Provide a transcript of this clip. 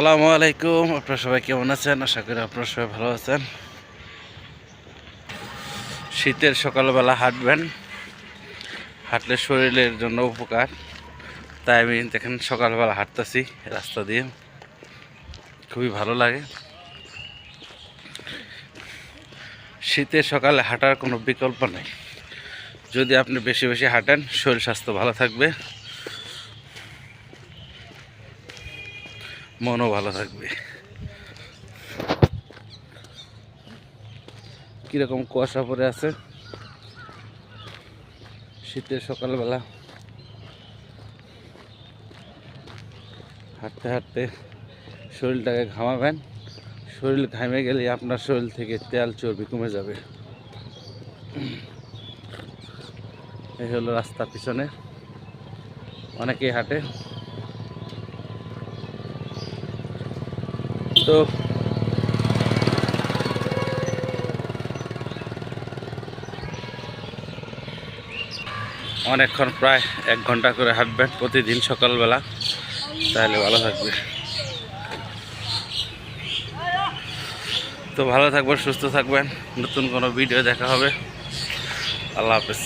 আসসালামু আলাইকুম। আপনারা সবাই কেমন আছেন? আশা করি আপনারা সবাই ভালো আছেন। শীতের সকালবেলা হাঁটবেন। হাঁটলে শরীরের জন্য উপকার। তাই আমি দেখেন সকালবেলা হাঁটতেছি রাস্তা দিয়ে। খুবই ভালো লাগে। শীতের সকালে হাঁটার কোনো বিকল্প নেই। যদি আপনি বেশি বেশি হাঁটেন, শরীর স্বাস্থ্য ভালো থাকবে। মনও ভালো থাকবে। কীরকম কুয়াশা পড়ে আছে? শীতের সকালবেলা হাঁটতে হাঁটতে শরীরটাকে ঘামাবেন। শরীর ঘামে গেলে আপনার শরীর থেকে তেল, চর্বি কমে যাবে। এই হলো রাস্তা পিছনে। অনেকেই হাঁটে। তো অনেকক্ষণ প্রায় এক ঘণ্টা করে হাঁটবেন প্রতিদিন সকালবেলা। তাহলে ভালো থাকবে। তো ভালো থাকবেন, সুস্থ থাকবেন। নতুন কোনো ভিডিও দেখা হবে। আল্লাহ হাফেজ।